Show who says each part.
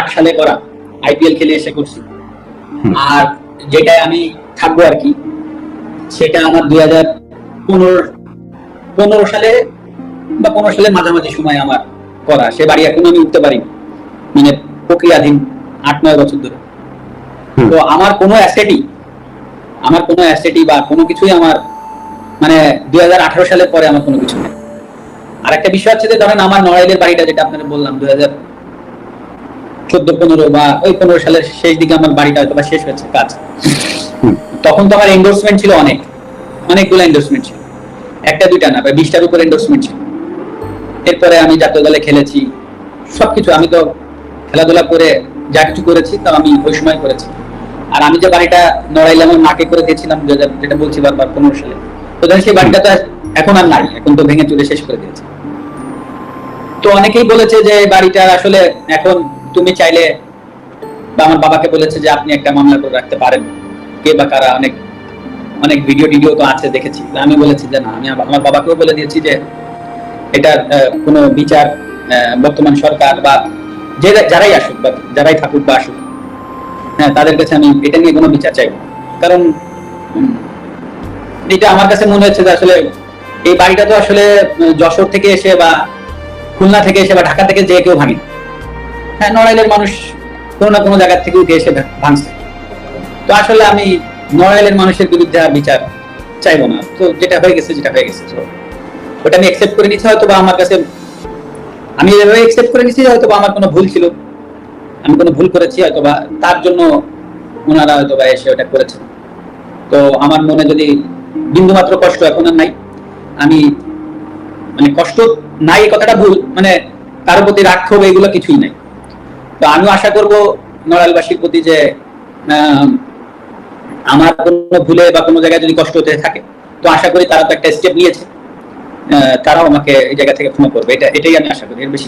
Speaker 1: আট সালে করা আইপিএল খেলে এসে করছি। আর যেটা আমি থাকব আর কি সেটা আমার দুই হাজার পনেরো পনেরো সালে বা পনেরো সালের মাঝামাঝি সময় আমার করা। সে বাড়ি এখন আমি উঠতে পারি মানে প্রক্রিয়াধীন আট নয় বছর ধরে। তো আমার কোনো অ্যাসেটই আমার কোনো অ্যাসেটই বা কোনো কিছুই আমার মানে দুই হাজার আঠারো সালের পরে আমার কোনো কিছু নেই। আর একটা বিষয় হচ্ছে যে ধরেন আমার নড়াইলের বাড়িটা যেটা আপনাকে বললাম দুই হাজার চোদ্দ, পনেরো বা ওই পনেরো সালের শেষ দিকে আমার বাড়িটা হয়তো বা শেষ হয়েছে কাজ। তখন তো আমার এন্ডোর্সমেন্ট ছিল অনেক, অনেকগুলো এন্ডোর্সমেন্ট ছিল। একটা, দুইটা না, প্রায় বিশটার উপর এন্ডোর্সমেন্ট ছিল। এরপরে আমি জাতীয় দলে খেলেছি, সবকিছু আমি তো খেলাধুলা করে যা কিছু করেছি তা আমি ওই সময় করেছি। আর আমি যে বাড়িটা নড়াইলে আমার মাকে করে দিয়েছিলাম যেটা বলছি বারবার পনেরো সালে। তো ধরেন সেই বাড়িটা তো এখন আর নাই, এখন তো ভেঙে চুরে শেষ করে দিয়েছে। তো অনেকেই বলেছে যে বাড়িটা আসলে এখন তুমি চাইলে বা আমার বাবাকে বলেছে যে আপনি একটা মামলা করে রাখতে পারেন। কে বা কারা, অনেক অনেক ভিডিও টিডিও তো আছে, দেখেছি। আমি বলেছি যে না, আমি আমার বাবাকেও বলে দিয়েছি যে এটার কোনো বিচার বর্তমান সরকার বা যে যারাই আসুক বা যারাই থাকুক বা আসুক হ্যাঁ তাদের কাছে আমি এটা নিয়ে কোনো বিচার চাইব। কারণ এটা আমার কাছে মনে হচ্ছে যে আসলে এই বাড়িটা তো আসলে যশোর থেকে এসে বা খুলনা থেকে এসে বা ঢাকা থেকে যে কেউ ভাঙে। হ্যাঁ নড়াইলের মানুষ কোনো না কোনো জায়গা থেকে উঠে এসে ভাঙছে। তো আসলে আমি নড়াইলের মানুষের বিরুদ্ধে আর বিচার চাইব না। তো যেটা হয়ে গেছে, যেটা হয়ে গেছে। ওটা আমি একসেপ্ট করে নিচ্ছি হয়তো বা আমার কাছে আমি এভাবে একসেপ্ট করে নিচ্ছি হয়তো বা আমার কোনো ভুল ছিল। আমি কোনো ভুল করেছি হয়তো বা তার জন্য ওনারা হয়তো বা এসে ওটা করেছে। তো আমার মনে যদি বিন্দু মাত্র কষ্ট এখন আর নাই, আমি মানে কষ্ট নাই কথাটা ভুল মানে কারও প্রতি রাগ ক্ষোভ এগুলো কিছুই নাই। তো আমিও আশা করব নড়াইলবাসীর প্রতি যে আমার কোনো ভুলে বা কোনো জায়গায় যদি কষ্ট হতে থাকে, তো আশা করি তারা তো একটা স্টেপ নিয়েছে। তারাও আমাকে এই জায়গা থেকে ক্ষমা করবে। এটা, এটাই আমি আশা করি, এর বেশি